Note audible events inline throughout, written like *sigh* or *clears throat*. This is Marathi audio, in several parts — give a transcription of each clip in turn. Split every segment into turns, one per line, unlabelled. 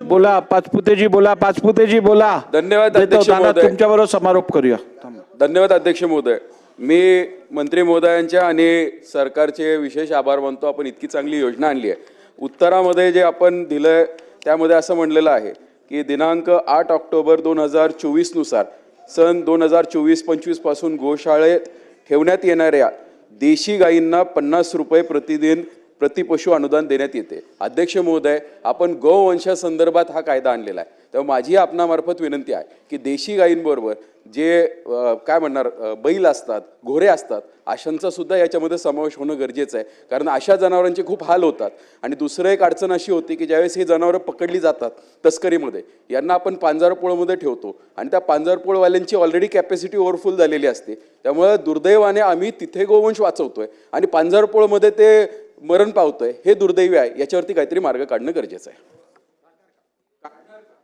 बोला पाचपुतेजी बोला पाचपुतेजी बोला.
धन्यवाद, अध्यक्ष महोदय.
तुमच्याबरोबर समारोप करूया.
धन्यवाद अध्यक्ष महोदय. मी मंत्री महोदयांच्या आणि सरकारचे विशेष आभार मानतो. आपण इतकी चांगली योजना आणली आहे. उत्तरामध्ये जे आपण दिलंय त्यामध्ये असं म्हणलेलं आहे की दिनांक आठ ऑक्टोबर दोन हजार चोवीसनुसार सन दोन हजार चोवीस पंचवीसपासून गोशाळेत ठेवण्यात येणाऱ्या देशी गायींना पन्नास रुपये प्रतिदिन प्रतिपशु अनुदान देण्यात येते. अध्यक्ष महोदय आपण गोवंशासंदर्भात हा कायदा आणलेला आहे. तेव्हा माझी आपणामार्फत विनंती आहे की देशी गायींबरोबर जे काय म्हणणार बैल असतात घोरे असतात अशांचा सुद्धा याच्यामध्ये समावेश होणं गरजेचं आहे. कारण अशा जनावरांचे खूप हाल होतात. आणि दुसरं एक अडचण अशी होती की ज्यावेळेस ही जनावरं पकडली जातात तस्करीमध्ये यांना आपण पांजारपोळमध्ये ठेवतो. आणि त्या पांजारपोळवाल्यांची ऑलरेडी कॅपॅसिटी ओव्हरफुल झालेली असते. त्यामुळं दुर्दैवाने आम्ही तिथे गोवंश वाचवतोय. आणि पांजारपोळमध्ये ते मरण पावतोय हे दुर्दैवी आहे. याच्यावरती काहीतरी मार्ग काढणं गरजेचं आहे.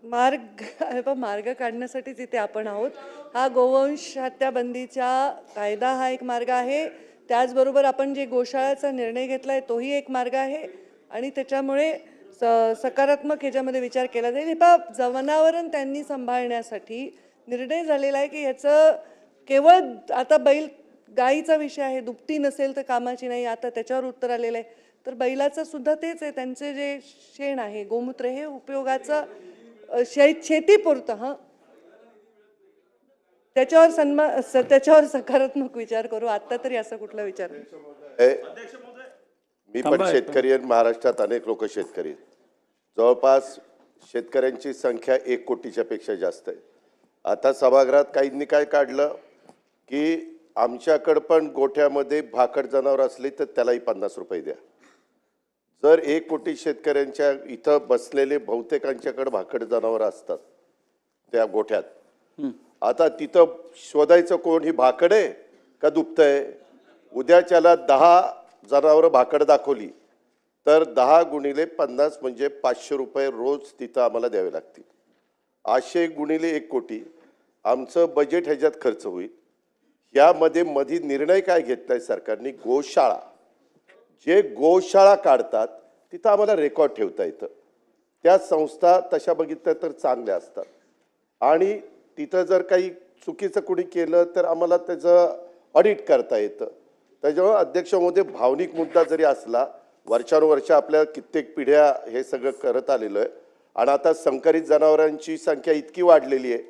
मार्ग मार्ग काढण्यासाठीच इथे आपण आहोत. हा गोवंश हत्याबंदीचा कायदा हा एक मार्ग आहे. त्याचबरोबर आपण जे गोशाळाचा निर्णय घेतला आहे तोही एक मार्ग आहे. आणि त्याच्यामुळे स सकारात्मक ह्याच्यामध्ये विचार केला जाईल. हे पहा जनावरण त्यांनी सांभाळण्यासाठी निर्णय झालेला आहे की ह्याचं केवळ आता बैल गाईचा विषय आहे दुपटी नसेल तर कामाची नाही आता त्याच्यावर उत्तर आलेलं आहे. तर बैलाचं सुद्धा तेच आहे त्यांचे जे शेण आहे गोमूत्र हे उपयोगाचं शे शेतीपुरतं हां. त्याच्यावर सन्मा स- त्याच्यावर सकारात्मक विचार करू आत्ता तरी असा कुठला विचार
मी पण शेतकरी आहे महाराष्ट्रात अनेक लोक शेतकरी आहेत. जवळपास शेतकऱ्यांची संख्या एक कोटीच्या पेक्षा जास्त आहे. आता सभागृहात काहींनी काय काढलं की आमच्याकडं पण गोठ्यामध्ये भाकड जनावर असली तर त्यालाही पन्नास रुपये द्या. जर एक कोटी शेतकऱ्यांच्या इथं बसलेले बहुतेकांच्याकडे भाकड जनावर असतात त्या गोठ्यात. आता तिथं शोधायचं कोण ही भाकड आहे का दुपतंय उद्याच्याला दहा जनावरं भाकड दाखवली तर दहा गुणिले पन्नास म्हणजे पाचशे रुपये रोज तिथं आम्हाला द्यावे लागतील. आठशे गुणिले एक कोटी आमचं बजेट ह्याच्यात खर्च होईल. यामध्ये मधी निर्णय काय घेतलाय सरकारने? गोशाळा. जे गोशाळा काढतात तिथं आम्हाला रेकॉर्ड ठेवता येतं. त्या संस्था तशा बघितल्या तर चांगल्या असतात. आणि तिथं जर काही चुकीचं कुणी केलं तर आम्हाला त्याचं ऑडिट करता येतं. त्याच्यामुळे अध्यक्षामध्ये भावनिक मुद्दा जरी असला वर्षानुवर्ष आपल्या कित्येक पिढ्या हे सगळं करत आलेलो आहे. आणि आता संकरित जनावरांची संख्या इतकी वाढलेली आहे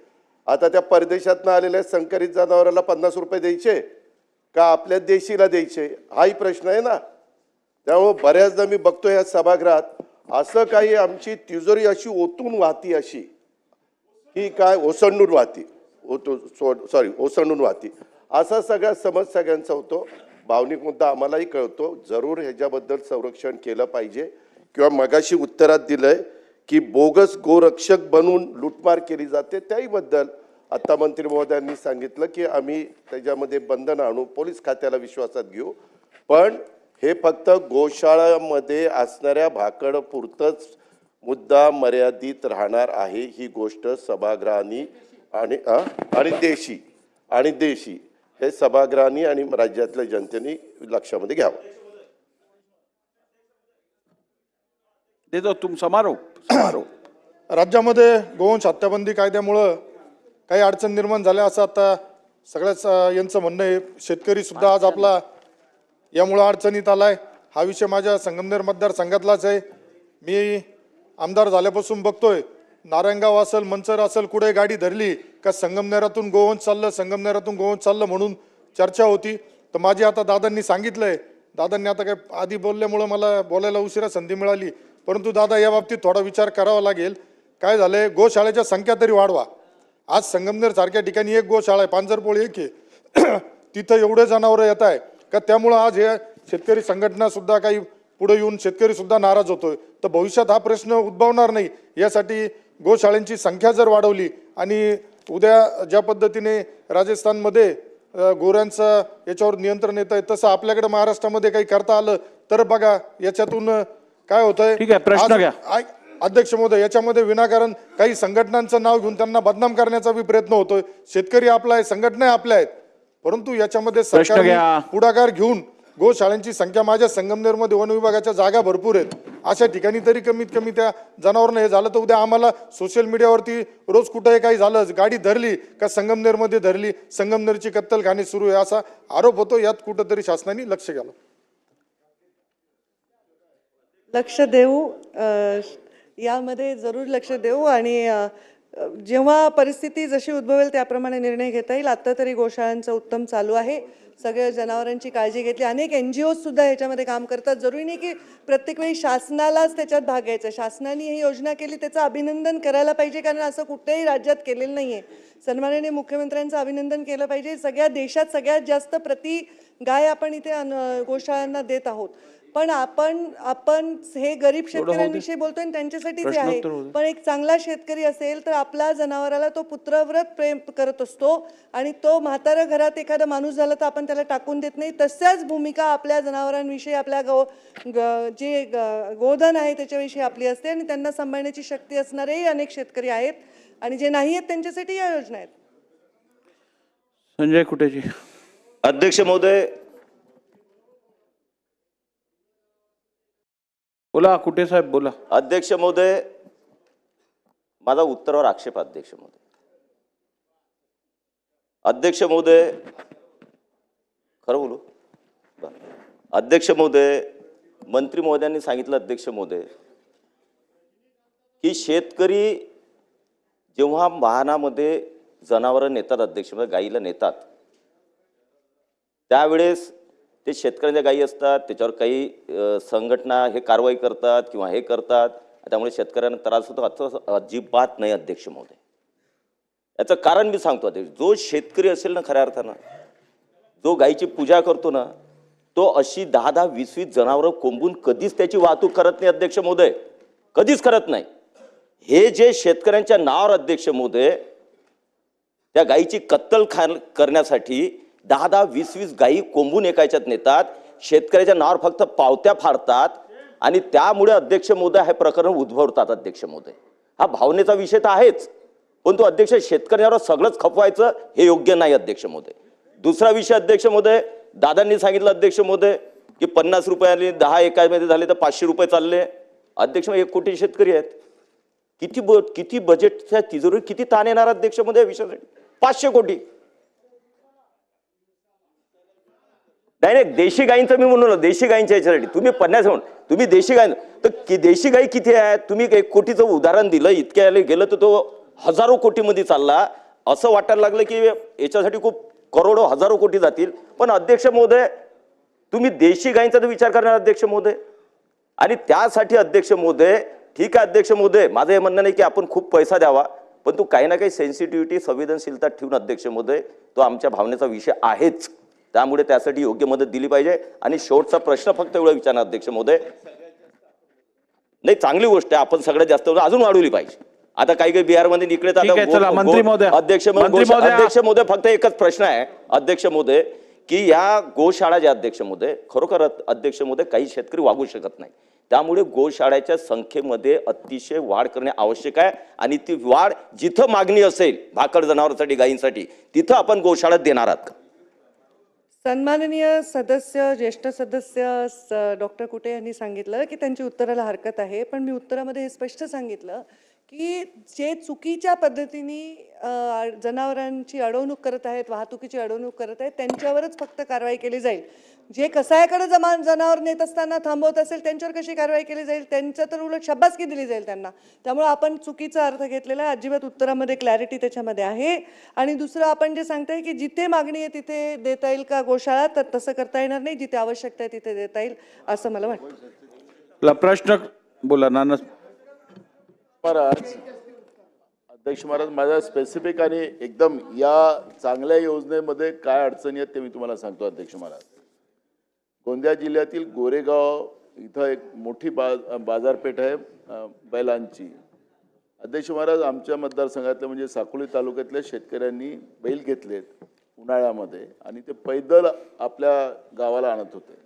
आता त्या परदेशातनं आलेल्या संकरित जनावराला पन्नास रुपये द्यायचे का आपल्या देशीला द्यायचे? हाही प्रश्न आहे ना. त्यामुळं बऱ्याचदा मी बघतो या सभागृहात असं काही आमची तिजोरी अशी ओतून वाहती अशी. की काय ओसंडून वाहती. ओतू सॉरी ओसंडून वाहती. असा सगळा समज सगळ्यांचा होतो. भावनिक मुद्दा आम्हालाही कळतो. जरूर ह्याच्याबद्दल संरक्षण केलं पाहिजे. किंवा मगाशी उत्तरात दिलं आहे की बोगस गोरक्षक बनून लुटमार केली जाते त्याहीबद्दल आत्ता मंत्री महोदयांनी सांगितलं की आम्ही त्याच्यामध्ये बंधन आणू पोलीस खात्याला विश्वासात घेऊ. पण हे फक्त गोशाळामध्ये असणाऱ्या भाकडपुरतंच मुद्दा मर्यादित राहणार आहे ही गोष्ट सभागृहानी आणि आणि देशी आणि देशी हे सभागृहानी आणि राज्यातल्या जनतेने लक्षामध्ये घ्यावं.
देतो तुम समारोप समारोप *clears throat*
राज्यामध्ये गोवंश हत्याबंदी कायद्यामुळं काही अडचण निर्माण झाल्या असं आता सगळ्याच यांचं म्हणणं आहे. शेतकरी सुद्धा आज आपला यामुळं अडचणीत आलाय. हा विषय माझ्या संगमनेर मतदारसंघातलाच आहे. मी आमदार झाल्यापासून बघतोय. नारायणगाव असेल मंचर असेल कुठे गाडी धरली का संगमनेरातून गोवंश चाललं संगमनेरातून गोवंश चाललं म्हणून चर्चा होती. तर माझी आता दादांनी सांगितलंय. दादांनी आता काय आधी बोलल्यामुळं मला बोलायला उशिरा संधी मिळाली. परंतु दादा या बाबतीत थोडा विचार करावा लागेल. काय झालं आहे गोशाळेच्या संख्या तरी वाढवा. आज संगमनेर सारख्या ठिकाणी एक गोशाळा आहे पांजरपोळी एक आहे. *clears throat* तिथं एवढे जनावरं येत आहे का त्यामुळं आज हे शेतकरी संघटनासुद्धा काही पुढे येऊन शेतकरीसुद्धा नाराज नाराज होतोय. तर भविष्यात हा प्रश्न उद्भवणार नाही. यासाठी गोशाळेंची संख्या जर वाढवली आणि उद्या ज्या पद्धतीने राजस्थानमध्ये गोऱ्यांचं याच्यावर नियंत्रण येत आहे तसं आपल्याकडे महाराष्ट्रामध्ये काही करता आलं तर बघा याच्यातून काय होतंय?
ठीक आहे, प्रश्न घ्या.
अध्यक्ष महोदय याच्यामध्ये विनाकारण काही संघटनांचं नाव घेऊन त्यांना बदनाम करण्याचा प्रयत्न होतोय. शेतकरी आपला आहे संघटना आपल्या आहेत. परंतु याच्यामध्ये
घ्या.
पुढाकार घेऊन गोशाळांची संख्या माझ्या संगमनेरमध्ये वन विभागाच्या जागा भरपूर आहेत. अशा ठिकाणी तरी कमीत कमी त्या जनावरांना हे झालं तर उद्या आम्हाला सोशल मीडियावरती रोज कुठंही काही झालं गाडी धरली का संगमनेरमध्ये धरली संगमनेरची कत्तलखानी सुरू आहे असा आरोप होतो. यात कुठंतरी शासनाने लक्ष घ्यावं
लक्ष देऊ यामध्ये जरूर लक्ष देऊ आणि जेव्हा परिस्थिती जशी उद्भवेल त्याप्रमाणे निर्णय घेता येईल. आत्ता तरी गोशाळांचं उत्तम चालू आहे. सगळ्या जनावरांची काळजी घेतली. अनेक एन जी ओजसुद्धा ह्याच्यामध्ये काम करतात. जरुरी नाही की प्रत्येक वेळी शासनालाच त्याच्यात भाग घ्यायचा. शासनाने ही योजना केली त्याचं अभिनंदन करायला पाहिजे कारण असं कुठल्याही राज्यात केलेलं नाही आहे सन्माननीय मुख्यमंत्र्यांचं अभिनंदन केलं पाहिजे. सगळ्या देशात सगळ्यात जास्त प्रति गाय आपण इथे अन- गोशाळांना देत आहोत. पण आपण आपण हे गरीब शेतकऱ्यांविषयी बोलतोय आणि त्यांच्यासाठीच हे आहे. पण एक चांगला शेतकरी असेल तर आपल्या जनावराला तो पुत्रव्रत प्रेम करत असतो आणि तो म्हातारा घरात एखादा माणूस झाला तर आपण त्याला टाकून देत नाही. तशाच भूमिका आपल्या जनावरांविषयी आपल्या गो जे गोधन आहे त्याच्याविषयी आपली असते आणि त्यांना सांभाळण्याची शक्ती असणारेही अनेक शेतकरी आहेत आणि जे नाही आहेत त्यांच्यासाठी या योजना आहेत.
संजय कुटेजी
अध्यक्ष महोदय
बोला कुठे साहेब? बोला.
अध्यक्ष महोदय माझा उत्तरावर आक्षेप अध्यक्ष महोदय. अध्यक्ष महोदय खरं बोलू? अध्यक्ष महोदय मंत्री महोदयांनी सांगितलं अध्यक्ष महोदय की शेतकरी जेव्हा वाहनामध्ये जनावरं नेतात अध्यक्ष महोदय गाईला नेतात त्यावेळेस ते शेतकऱ्यांच्या गायी असतात त्याच्यावर काही संघटना हे कारवाई करतात किंवा हे करतात त्यामुळे शेतकऱ्यांना त्रास होतो. असं अजिबात नाही अध्यक्ष महोदय. याचं कारण मी सांगतो अध्यक्ष जो शेतकरी असेल ना खऱ्या अर्थानं जो गायीची पूजा करतो ना तो अशी दहा दहा वीस वीस जनावरं कोंबून कधीच त्याची वाहतूक करत नाही अध्यक्ष महोदय. कधीच करत नाही. हे जे शेतकऱ्यांच्या नावावर अध्यक्ष महोदय त्या गायीची कत्तल खा करण्यासाठी दहा दहा वीस वीस गायी कोंबून एकाच्यात नेतात. शेतकऱ्याच्या नावावर फक्त पावत्या फाडतात. आणि त्यामुळे अध्यक्ष मोदय हे प्रकरण उद्भवतात अध्यक्ष मोदय हा भावनेचा विषय तर आहेच. पण तो अध्यक्ष शेतकऱ्यावर सगळंच खपवायचं हे योग्य नाही अध्यक्ष मोदय दुसरा विषय अध्यक्ष मोदय दादांनी सांगितलं अध्यक्ष मोदय की पन्नास रुपयाने दहा एकामध्ये झाले तर पाचशे रुपये चालले. अध्यक्ष एक कोटी शेतकरी आहेत. किती ब किती बजेटच्या तिजोरी किती ताण येणार अध्यक्षमध्ये विषयासाठी? पाचशे कोटी. नाही नाही देशी गायींचं मी म्हणून देशी गायींच्या याच्यासाठी. तुम्ही पन्नास म्हणून तुम्ही देशी गाय तर कि देशी गाई किती आहे? तुम्ही एक कोटीचं उदाहरण दिलं इतक्या गेलं तर तो हजारो कोटीमध्ये चालला. असं वाटायला लागलं की याच्यासाठी खूप करोडो हजारो कोटी जातील. पण अध्यक्ष महोदय तुम्ही देशी गायींचा तर विचार करणार अध्यक्ष महोदय. आणि त्यासाठी अध्यक्ष महोदय ठीक आहे अध्यक्ष महोदय माझं हे म्हणणं नाही की आपण खूप पैसा द्यावा पण तो काही ना काही सेन्सिटिव्हिटी संवेदनशीलता ठेवून अध्यक्ष महोदय तो आमच्या भावनेचा विषय आहेच. त्यामुळे त्यासाठी योग्य मदत दिली पाहिजे. आणि शेवटचा प्रश्न फक्त एवढा विचारणार अध्यक्ष महोदय. नाही चांगली गोष्ट आहे. आपण सगळ्यात जास्त अजून वाढवली पाहिजे. आता काही काही बिहारमध्ये निकडे. अध्यक्ष अध्यक्ष महोदय फक्त एकच प्रश्न आहे. अध्यक्ष महोदय की या गोशाळा ज्या अध्यक्ष महोदय खरोखर अध्यक्ष महोदय काही शेतकरी वागू शकत नाही. त्यामुळे गोशाळाच्या संख्येमध्ये अतिशय वाढ करणे आवश्यक आहे. आणि ती वाढ जिथं मागणी असेल भाकड जनावरांसाठी गायींसाठी तिथं आपण गोशाळा देणार आहात. का
सन्माननीय सदस्य ज्येष्ठ सदस्य डॉक्टर कुटे यांनी सांगितलं की त्यांची उत्तराला हरकत आहे. पण मी उत्तरामध्ये हे स्पष्ट सांगितलं की जे चुकीच्या पद्धतीने जनावरांची अडवणूक करत आहेत वाहतुकीची अडवणूक करत आहेत त्यांच्यावरच फक्त कारवाई केली जाईल. जे कसायाकडे जमा जनावर नेत असताना थांबवत असेल त्यांच्यावर कशी कारवाई केली जाईल? त्यांचं तर उलट शब्बासकी दिली जाईल त्यांना. त्यामुळं आपण चुकीचा अर्थ घेतलेला आहे. अजिबात उत्तरामध्ये क्लॅरिटी त्याच्यामध्ये आहे. आणि दुसरं आपण जे सांगताय की जिथे मागणी आहे तिथे देता येईल का गोशाळा? तर तसं करता येणार नाही. जिथे आवश्यकता आहे तिथे देता येईल असं मला वाटतं.
प्रश्न बोला नाना.
महाराज अध्यक्ष महाराज माझ्या स्पेसिफिक आणि एकदम या चांगल्या योजनेमध्ये काय अडचणी आहेत ते मी तुम्हाला सांगतो अध्यक्ष महाराज. गोंदिया जिल्ह्यातील गोरेगाव इथं एक मोठी बा बाजारपेठ आहे बैलांची. अध्यक्ष महाराज आमच्या मतदारसंघातल्या म्हणजे साकोली तालुक्यातल्या शेतकऱ्यांनी बैल घेतलेत उन्हाळ्यामध्ये आणि ते पैदल आपल्या गावाला आणत होते.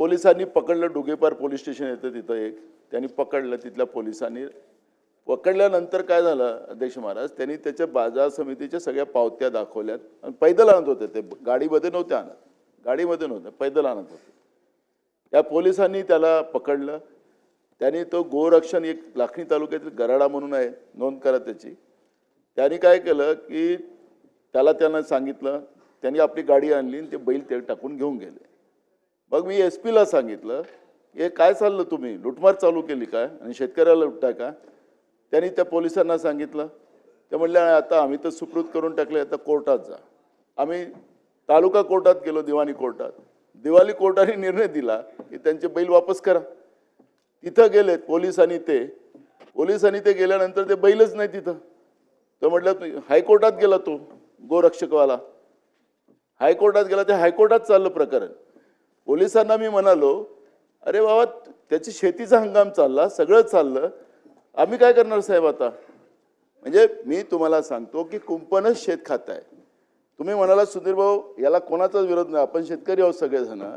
पोलिसांनी पकडलं डुगेपार पोलीस स्टेशन येतं तिथं एक. त्यांनी पकडलं तिथल्या पोलिसांनी. पकडल्यानंतर काय झालं अध्यक्ष महाराज त्यांनी त्याच्या बाजार समितीच्या सगळ्या पावत्या दाखवल्यात. आणि पैदल आणत होते ते. गाडीमध्ये नव्हते आणत. गाडीमध्ये नव्हते पैदल आणत होते. त्या पोलिसांनी त्याला पकडलं. त्याने तो गोरक्षण एक लाखणी तालुक्यातील गराडा म्हणून आहे नोंद करा त्याची. त्यांनी काय केलं की त्याला त्यांना सांगितलं त्यांनी आपली गाडी आणली आणि ते बैल ते टाकून घेऊन गेले. मग मी एस पीला सांगितलं हे काय चाललं तुम्ही? लुटमार चालू केली काय? आणि शेतकऱ्याला लुटताय का? त्यांनी त्या पोलिसांना सांगितलं. ते म्हणले आता आम्ही तर सुकृत करून टाकले आता कोर्टात जा. आम्ही तालुका कोर्टात गेलो दिवाणी कोर्टात. दिवाळी कोर्टाने निर्णय दिला की त्यांचे बैल वापस करा. तिथं गेलेत पोलिसांनी ते. पोलिसांनी ते गेल्यानंतर ते बैलच नाही तिथं. तो म्हटलं हायकोर्टात गेला तो गोरक्षकवाला. हायकोर्टात गेला ते हायकोर्टात चाललं प्रकरण. पोलिसांना मी म्हणालो अरे बाबा त्याची शेतीचा हंगाम चालला सगळं चाललं. आम्ही काय करणार साहेब आता? म्हणजे मी तुम्हाला सांगतो की कुंपणच शेत खात आहे. तुम्ही म्हणाला सुधीर भाऊ याला कोणाचाच विरोध नाही आपण शेतकरी आहोत सगळेजण.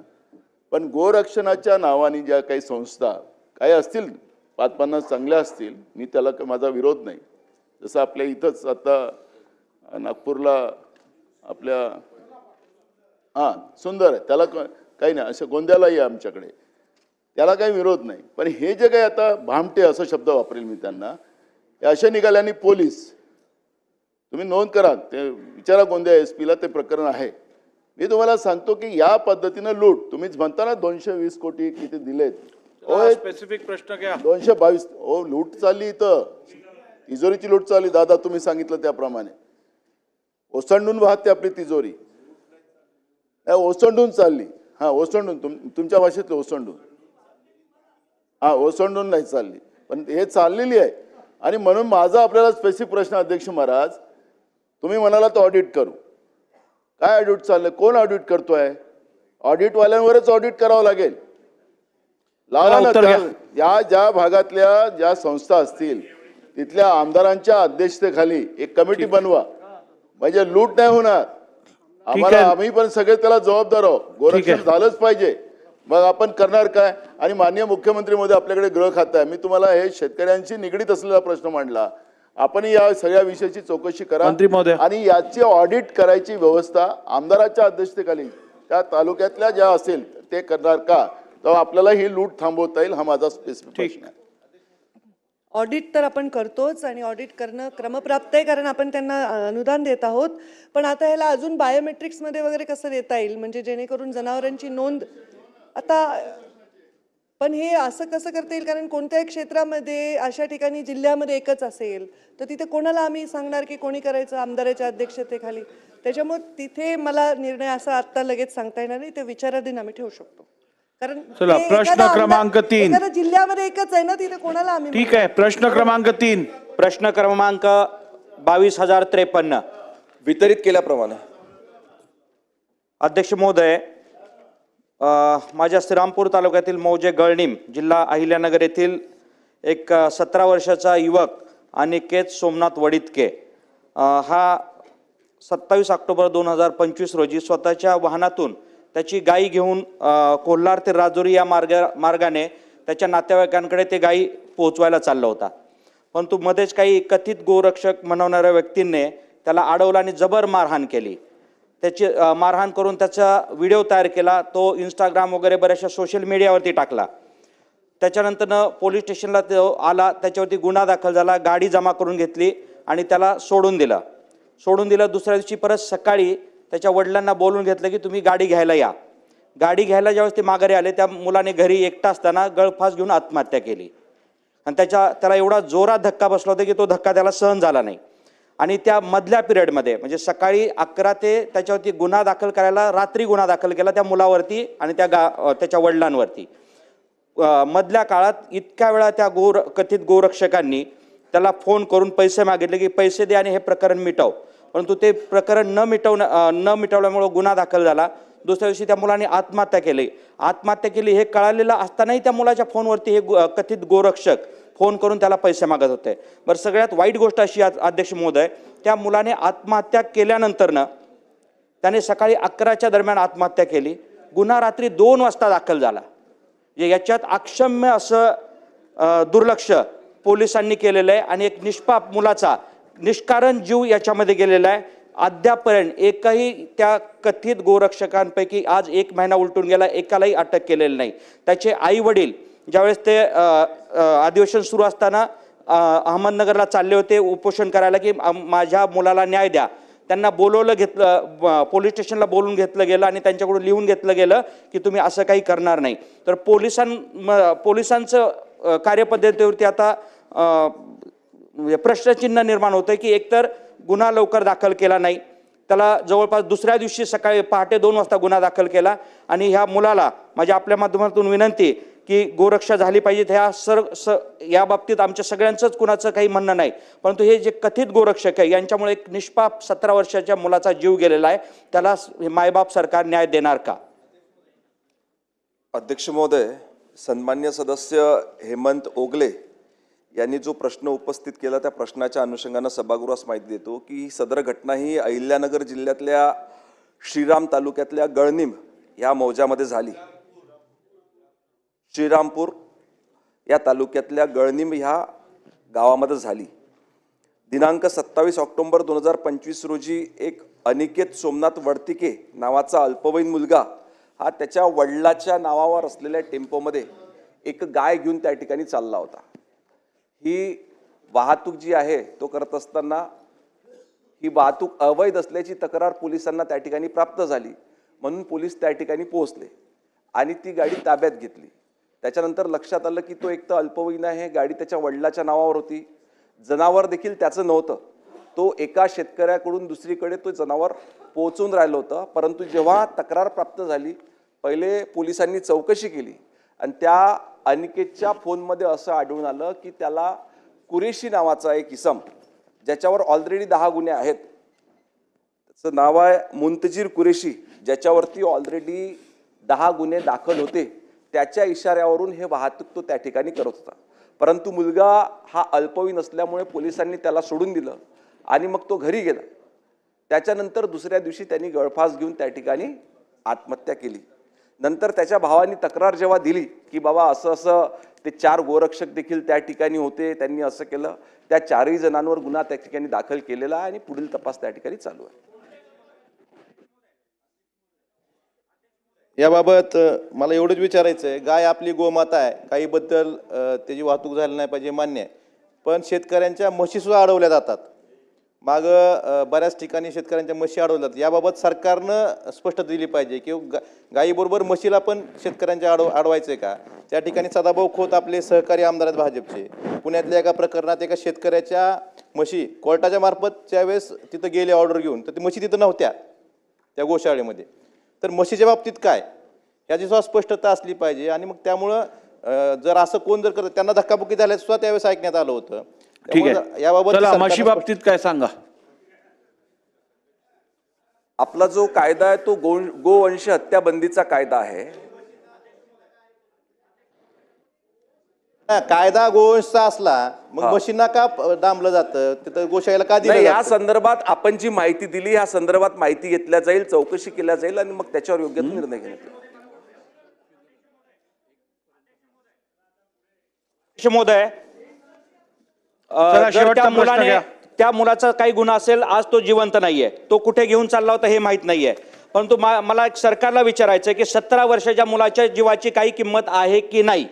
पण गोरक्षणाच्या नावाने ज्या काही संस्था काही असतील पाच पन्नास चांगल्या असतील मी त्याला माझा विरोध नाही. जसं आपल्या इथंच आता नागपूरला आपल्या हां सुंदर आहे. त्याला क- काही नाही असं गोंद्यालाही आहे आमच्याकडे. त्याला काही विरोध नाही. पण हे जे काही आता भामटे असा शब्द वापरेल मी त्यांना असे निघाल्याने पोलीस तुम्ही नोंद करा ते विचारा गोंदिया एस पीला ते प्रकरण आहे. मी तुम्हाला सांगतो की या पद्धतीनं लूट तुम्हीच म्हणता ना दोनशे वीस कोटी किती दिलेत.
स्पेसिफिक प्रश्न घ्या.
दोनशे बावीस ओ लूट चालली इथं. तिजोरीची लूट चालली दादा तुम्ही सांगितलं त्याप्रमाणे. ओसंडून वाहते आपली तिजोरी. ओसंडून चालली. हा ओसंडून तुम तुमच्या भाषेतलं ओसंडून. हा ओसंडून नाही चालली. पण हे चाललेली आहे. आणि म्हणून माझा आपल्याला स्पेसिफिक प्रश्न अध्यक्ष महाराज तुम्ही म्हणाला तर ऑडिट करू. काय ऑडिट चाललंय? कोण ऑडिट करतोय? ऑडिटवाल्यांवरच ऑडिट करावं लागेल. लावा. या ज्या भागातल्या ज्या संस्था असतील तिथल्या आमदारांच्या अध्यक्षतेखाली एक कमिटी बनवा. म्हणजे लूट नाही होणार. आम्हाला. आम्ही पण सगळे त्याला जबाबदार आहोत. गोरक्षण झालंच पाहिजे. मग आपण करणार काय? आणि माननीय मुख्यमंत्री मध्ये आपल्याकडे गृह खातं आहे. मी तुम्हाला हे शेतकऱ्यांशी निगडीत असलेला प्रश्न मांडला. आपण या सगळ्या विषयाची चौकशी करा.
मंत्री महोदय.
आणि याची ऑडिट करायची व्यवस्था आमदाराच्या अध्यक्षतेखाली त्या तालुक्यातल्या ज्या असेल ते करणार का? तेव्हा आपल्याला ही लूट थांबवता येईल हा माझा स्पेसिफिक प्रश्न आहे.
ऑडिट तर आपण करतोच आणि ऑडिट करणं क्रमप्राप्त आहे कारण आपण त्यांना अनुदान देत आहोत. पण आता ह्याला अजून बायोमेट्रिक्समध्ये वगैरे कसं देता येईल? म्हणजे जेणेकरून जनावरांची नोंद आता पण हे असं कसं करता येईल? कारण कोणत्याही क्षेत्रामध्ये अशा ठिकाणी जिल्ह्यामध्ये एकच असेल तर तिथे कोणाला आम्ही सांगणार की कोणी करायचं आमदाराच्या अध्यक्षतेखाली? त्याच्यामुळे तिथे मला निर्णय असा आत्ता लगेच सांगता येणार नाही. ते विचाराधीन आम्ही ठेवू शकतो. कारण
चला,
ते
प्रश्न क्रमांक तीन.
जिल्ह्यामध्ये एकच आहे ना तिथे कोणाला आम्ही
ठीक आहे प्रश्न क्रमांक तीन.
प्रश्न क्रमांक बावीस हजार त्रेपन्न.
वितरित केल्याप्रमाणे.
अध्यक्ष महोदय माझ्या श्रीरामपूर तालुक्यातील मौजे गळणीम जिल्हा अहिल्यानगर येथील एक सतरा वर्षाचा युवक अनिकेत सोमनाथ वडितके हा सत्तावीस ऑक्टोबर दोन हजार पंचवीस रोजी स्वतःच्या वाहनातून त्याची गाई घेऊन कोल्हार ते राजुरी या मार्ग मार्गाने त्याच्या नातेवाईकांकडे ते गाई पोहोचवायला चालला होता. परंतु मध्येच काही कथित गोरक्षक म्हणवणाऱ्या व्यक्तींनी त्याला अडवलं आणि जबर मारहाण केली. त्याची मारहाण करून त्याचा व्हिडिओ तयार केला तो इंस्टाग्राम वगैरे बऱ्याचशा सोशल मीडियावरती टाकला. त्याच्यानंतरनं पोलीस स्टेशनला तो आला त्याच्यावरती गुन्हा दाखल झाला गाडी जमा करून घेतली आणि त्याला सोडून दिलं. सोडून दिलं दुसऱ्या दिवशी परत सकाळी त्याच्या वडिलांना बोलून घेतलं की तुम्ही गाडी घ्यायला या. गाडी घ्यायला ज्यावेळेस ते माघारी आले त्या मुलाने घरी एकटा असताना गळफास घेऊन आत्महत्या केली. आणि त्याच्या त्याला एवढा जोरात धक्का बसला होता की तो धक्का त्याला सहन झाला नाही. आणि त्या मधल्या पिरियडमध्ये म्हणजे सकाळी अकरा ते त्याच्यावरती गुन्हा दाखल करायला रात्री गुन्हा दाखल केला त्या मुलावरती आणि त्या गा त्याच्या वडिलांवरती. मधल्या काळात इतक्या वेळा त्या गोर कथित गोरक्षकांनी त्याला फोन करून पैसे मागितले की पैसे दे आणि हे प्रकरण मिटव. परंतु ते प्रकरण न मिटवण्या न मिटवल्यामुळं गुन्हा दाखल झाला. दुसऱ्या दिवशी त्या मुलाने आत्महत्या केली. आत्महत्या केली हे कळालेलं असतानाही त्या मुलाच्या फोनवरती हे गो- कथित गोरक्षक फोन करून त्याला पैसे मागत होते. बरं सगळ्यात वाईट गोष्ट अशी आ- अध्यक्ष महोदय त्या मुलाने आत्महत्या केल्यानंतरनं त्याने सकाळी अकराच्या दरम्यान आत्महत्या केली. गुन्हा रात्री दोन वाजता दाखल झाला. म्हणजे याच्यात अक्षम्य असं दुर्लक्ष पोलिसांनी केलेलं आहे आणि एक निष्पाप मुलाचा निष्कारण जीव याच्यामध्ये गेलेला आहे. अद्यापर्यंत एकही त्या कथित गोरक्षकांपैकी आज एक महिना उलटून गेला एकालाही अटक केलेली नाही. त्याचे आई वडील ज्यावेळेस ते अधिवेशन सुरू असताना अहमदनगरला चालले होते उपोषण करायला की माझ्या मुलाला न्याय द्या. त्यांना बोलवलं घेतलं ब- पोलीस स्टेशनला बोलून घेतलं गेलं आणि त्यांच्याकडून लिहून घेतलं गेलं की तुम्ही असं काही करणार नाही. तर पोलिसां पोलिसांचं कार्यपद्धतीवरती आता म्हणजे प्रश्नचिन्ह निर्माण होतं की एकतर गुन्हा लवकर दाखल केला नाही. त्याला जवळपास दुसऱ्या दिवशी सकाळी पहाटे दोन वाजता गुन्हा दाखल केला आणि ह्या मुलाला माझ्या आपल्या माध्यमातून विनंती की गोरक्षा झाली पाहिजे ह्या सर स या बाबतीत आमच्या सगळ्यांचंच कुणाचं काही म्हणणं नाही. परंतु हे जे कथित गोरक्षक आहे यांच्यामुळे एक निष्पाप सतरा वर्षाच्या मुलाचा जीव गेलेला आहे. त्याला मायबाप सरकार न्याय देणार का?
अध्यक्ष महोदय सन्मान्य सदस्य हेमंत ओगले यांनी जो प्रश्न उपस्थित केला त्या प्रश्नाच्या अनुषंगानं सभागृहास माहिती देतो की सदर घटना ही अहिल्यानगर जिल्ह्यातल्या श्रीराम तालुक्यातल्या गळनिम या मौजामध्ये झाली. श्रीरामपूर या तालुक्यातल्या गळनिम ह्या गावामध्ये झाली. दिनांक सत्तावीस ऑक्टोबर दोन हजार पंचवीस रोजी एक अनिकेत सोमनाथ वडतिके नावाचा अल्पवयीन मुलगा हा त्याच्या वडिलाच्या नावावर असलेल्या टेम्पोमध्ये एक गाय घेऊन त्या ठिकाणी चालला होता. ही वाहतूक जी आहे तो करत असताना ही वाहतूक अवैध असल्याची तक्रार पोलिसांना त्या ठिकाणी प्राप्त झाली. म्हणून पोलीस त्या ठिकाणी पोहोचले आणि ती गाडी ताब्यात घेतली. त्याच्यानंतर लक्षात आलं की तो एक तर अल्पवयीन आहे गाडी त्याच्या वडिलाच्या नावावर होती. जनावर देखील त्याचं नव्हतं. तो एका शेतकऱ्याकडून दुसरीकडे तो जनावर पोहोचून राहिलं होतं. परंतु जेव्हा तक्रार प्राप्त झाली पहिले पोलिसांनी चौकशी केली आणि त्या अनिकेतच्या फोनमध्ये असं आढळून आलं की त्याला कुरेशी नावाचा एक इसम ज्याच्यावर ऑलरेडी दहा गुन्हे आहेत. त्याचं नाव आहे मुंतजीर कुरेशी ज्याच्यावरती ऑलरेडी दहा गुन्हे दाखल होते. त्याच्या इशाऱ्यावरून हे वाहतूक तो त्या ठिकाणी करत होता. परंतु मुलगा हा अल्पवयीन असल्यामुळे पोलिसांनी त्याला सोडून दिलं आणि मग तो घरी गेला. त्याच्यानंतर दुसऱ्या दिवशी त्यांनी गळफास घेऊन त्या ठिकाणी आत्महत्या केली. नंतर त्याच्या भावांनी तक्रार जेव्हा दिली की बाबा असं असं ते चार गोरक्षक देखील त्या ठिकाणी होते त्यांनी असं केलं. त्या चारही जणांवर गुन्हा त्या ठिकाणी दाखल केलेला आहे आणि पुढील तपास त्या ठिकाणी चालू आहे.
याबाबत मला एवढंच विचारायचं आहे गाय आपली गोमाता आहे. गायीबद्दल त्याची वाहतूक झाली नाही पाहिजे मान्य आहे. पण शेतकऱ्यांच्या म्हशीसुद्धा अडवल्या जातात. मागं बऱ्याच ठिकाणी शेतकऱ्यांच्या म्हशी अडवल्या जातात. याबाबत सरकारनं स्पष्ट दिली पाहिजे की गा गायीबरोबर म्हशीला पण शेतकऱ्यांच्या अडव अडवायचं आहे का? त्या ठिकाणी सदाभाऊ खोत आपले सहकारी आमदार आहेत भाजपचे. पुण्यातल्या एका प्रकरणात एका शेतकऱ्याच्या म्हशी कोर्टाच्या मार्फत त्यावेळेस तिथं गेले ऑर्डर घेऊन तर ती म्हशी तिथं नव्हत्या त्या गोशाळेमध्ये. तर म्हशीच्या बाबतीत काय? याची सुद्धा स्पष्टता असली पाहिजे. आणि मग त्यामुळं जर असं कोण जर करत त्यांना धक्काबुक्की झाल्यास सुद्धा त्यावेळेस ऐकण्यात आलं होतं.
ठीक आहे.
याबाबत
म्हशी बाबतीत काय सांगा?
आपला जो कायदा आहे तो गो गोवंश हत्या बंदीचा कायदा आहे.
कायदा गोवंशचा असला मग. म्हशींना का डांबलं जातं तिथं गोशाळेला का दिलं
नाही या
जातं?
संदर्भात आपण जी माहिती दिली या संदर्भात माहिती घेतल्या जाईल चौकशी केल्या जाईल आणि मग त्याच्यावर योग्य तो निर्णय घेण्यात येईल
अध्यक्ष महोदय अ,
चला,
जर
शेवटचा
त्या
प्रश्न
मुलाने
घ्या.
त्या मुलाचा काही गुन्हा असेल आज तो जिवंत नाहीये तो कुठे घेऊन चालला होता हे माहीत नाहीये परंतु मा- मला एक सरकारला विचारायचं आहे की सतरा वर्षाच्या मुलाच्या जीवाची काही किंमत आहे की नाही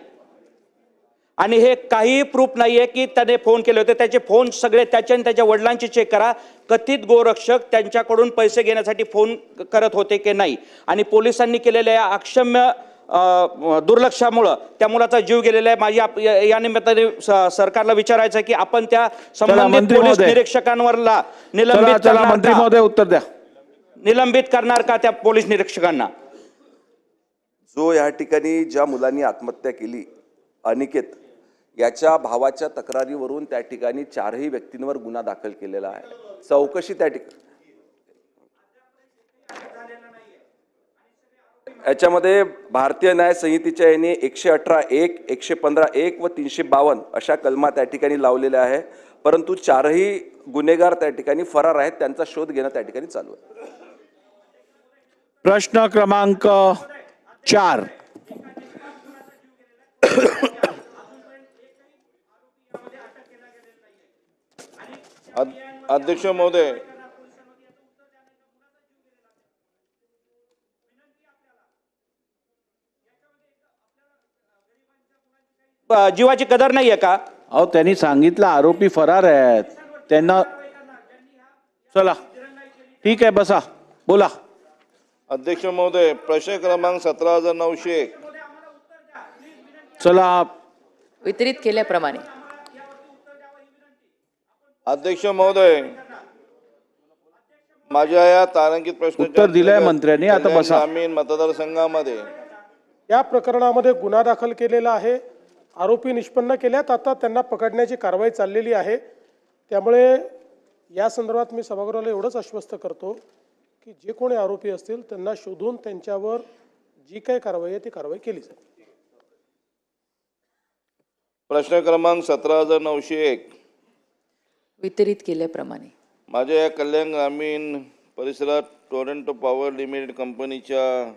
आणि हे काही प्रूफ नाहीये की त्याने फोन केले होते. त्याचे फोन सगळे त्याच्या आणि त्याच्या वडिलांचे चेक करा. कथित गोरक्षक त्यांच्याकडून पैसे घेण्यासाठी फोन करत होते की नाही? आणि पोलिसांनी केलेल्या या अक्षम्य दुर्लक्षामुळं त्या मुलाचा जीव गेलेला आहे. माझी आप- या निमित्ताने सरकारला विचारायचं आहे की आपण त्या संबंधित पोलीस. निरीक्षकांवरला निलंबित
मंत्री? महोदय उत्तर द्या.
निलंबित करणार का त्या पोलीस निरीक्षकांना?
जो या ठिकाणी ज्या मुलांनी आत्महत्या केली अनिकेत याच्या भावाच्या तक्रारीवरून त्या ठिकाणी चारही व्यक्तींवर गुन्हा दाखल केलेला आहे. चौकशी त्या ठिकाणी याच्यामध्ये भारतीय न्याय संहितेच्या याने एकशे अठरा एक एकशे पंधरा एक व तीनशे बावन्न अशा कलमा त्या ठिकाणी लावलेल्या आहे. परंतु चारही गुन्हेगार त्या ठिकाणी फरार आहेत त्यांचा शोध घेणं त्या ठिकाणी चालू आहे.
प्रश्न क्रमांक चार.
अध्यक्ष महोदय.
जीवाची कदर नाही आहे का?
अहो त्यांनी सांगितलं आरोपी फरार आहेत. त्यांना चला. ठीक आहे बसा. बोला.
अध्यक्ष महोदय प्रश्न क्रमांक सतरा हजार नऊशे
चला.
वितरित केल्याप्रमाणे.
अध्यक्ष महोदय माझ्या या तारांकित प्रश्न
उत्तर दिलंय मंत्र्यांनी, आता बसा.
ग्रामीण मतदारसंघामध्ये
या प्रकरणामध्ये गुन्हा दाखल केलेला आहे. आरोपी निष्पन्न केल्यात. आता त्यांना पकडण्याची कारवाई चाललेली आहे. त्यामुळे या संदर्भात मी सभागृहाला एवढंच आश्वस्त करतो की जे कोणी आरोपी असतील त्यांना शोधून त्यांच्यावर जी काही कारवाई आहे ती कारवाई केली जाईल.
प्रश्न क्रमांक सतरा हजार नऊशे एक.
वितरित केल्याप्रमाणे.
माझ्या या कल्याण ग्रामीण परिसरात टोरंटो पॉवर लिमिटेड कंपनीच्या